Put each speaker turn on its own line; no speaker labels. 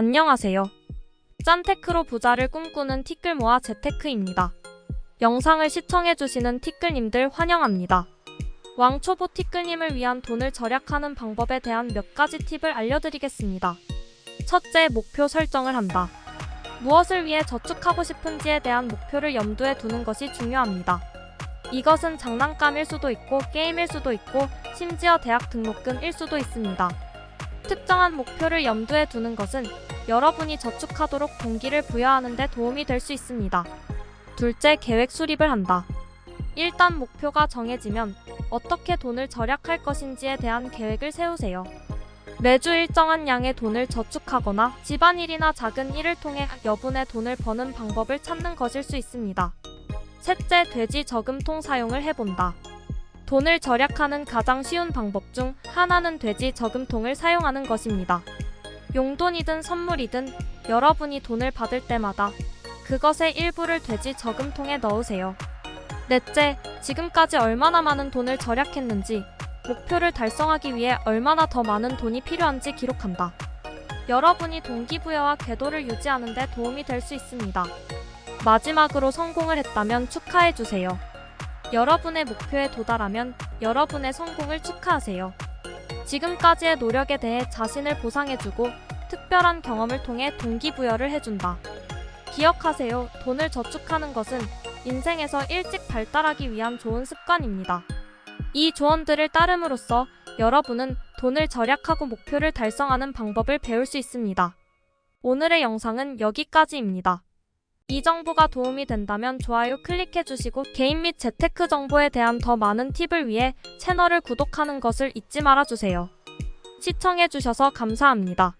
안녕하세요. 짠테크로 부자를 꿈꾸는 티끌모아 재테크입니다. 영상을 시청해주시는 티끌님들 환영합니다. 왕초보 티끌님을 위한 돈을 절약하는 방법에 대한 몇 가지 팁을 알려드리겠습니다. 첫째, 목표 설정을 한다. 무엇을 위해 저축하고 싶은지에 대한 목표를 염두에 두는 것이 중요합니다. 이것은 장난감일 수도 있고 게임일 수도 있고 심지어 대학 등록금일 수도 있습니다. 특정한 목표를 염두에 두는 것은 여러분이 저축하도록 동기를 부여하는 데 도움이 될 수 있습니다. 둘째, 계획 수립을 한다. 일단 목표가 정해지면 어떻게 돈을 절약할 것인지에 대한 계획을 세우세요. 매주 일정한 양의 돈을 저축하거나 집안일이나 작은 일을 통해 여분의 돈을 버는 방법을 찾는 것일 수 있습니다. 셋째, 돼지 저금통 사용을 해본다. 돈을 절약하는 가장 쉬운 방법 중 하나는 돼지 저금통을 사용하는 것입니다. 용돈이든 선물이든 여러분이 돈을 받을 때마다 그것의 일부를 돼지 저금통에 넣으세요. 넷째, 지금까지 얼마나 많은 돈을 절약했는지, 목표를 달성하기 위해 얼마나 더 많은 돈이 필요한지 기록한다. 여러분이 동기부여와 궤도를 유지하는 데 도움이 될 수 있습니다. 마지막으로 성공을 했다면 축하해주세요. 여러분의 목표에 도달하면 여러분의 성공을 축하하세요. 지금까지의 노력에 대해 자신을 보상해주고 특별한 경험을 통해 동기부여를 해준다. 기억하세요. 돈을 저축하는 것은 인생에서 일찍 발달하기 위한 좋은 습관입니다. 이 조언들을 따름으로써 여러분은 돈을 절약하고 목표를 달성하는 방법을 배울 수 있습니다. 오늘의 영상은 여기까지입니다. 이 정보가 도움이 된다면 좋아요 클릭해주시고 개인 및 재테크 정보에 대한 더 많은 팁을 위해 채널을 구독하는 것을 잊지 말아주세요. 시청해주셔서 감사합니다.